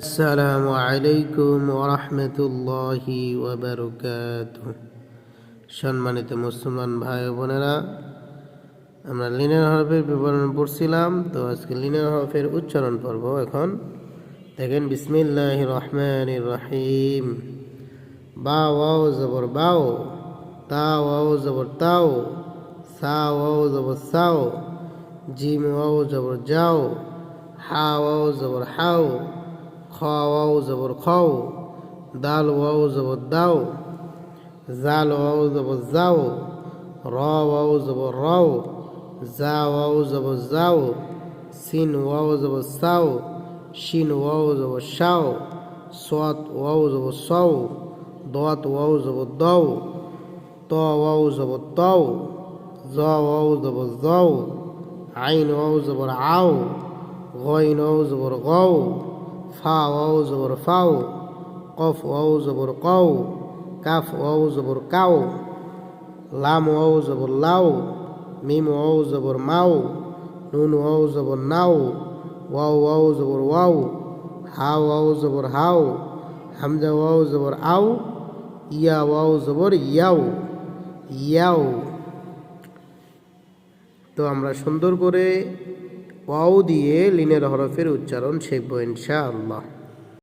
আসসালামু আলাইকুম ওরহমতুল্লাহি ওবরকাত সম্মানিত মুসলমান ভাই বোনেরা, আমরা লিনের হরফের বিবরণ পড়ছিলাম, তো আজকে লিনের হরফের উচ্চারণ পর্ব এখন। দেখেন বিসমিল্লাহ রহমান রহিম। বা ওয়াও, জবর বাও তা ওয়াও, জবর তাও সা ওয়াও, জবর সাও, জিম, ওয়াও, জবর যাও হা ওয়াও, জবর হাও খ ওয়াও জবর খাও দাল ওয়াও জবর দাও জাল ওয়াও জবর যাও র ওয়াও জবর রাও জা ওয়াও জবর যাও সিন ওয়াও জবর সাও শিন ওয়াও জবর শাও সোয়াত ওয়াও জবর সাও দোয়াত ওয়াও জবর দাও ত ওয়াও জবর তাও জ ওয়াও জবর যাও আইন ওয়াও জবর আও ওয়াও জবর গও ফা ওয়াও জবর ফাও কফ ওয়াও জবর কও কাফ ওয়াও জবর কাও লাম ওয়াও জবর লাও মিম ওয়াও জবর মাও নুন ওয়াও জবর নাও ওয়াও ওয়াও জবর ওয়াও হা ওয়াও জবর হাও হামজা ওয়াও জবর আও ইয়া ওয়াও জবর ইয়াও ইয়াও তো আমরা সুন্দর করে ওয়াও দিয়ে লিনের হরফের উচ্চারণ শেখবো ইনশাআল্লাহ।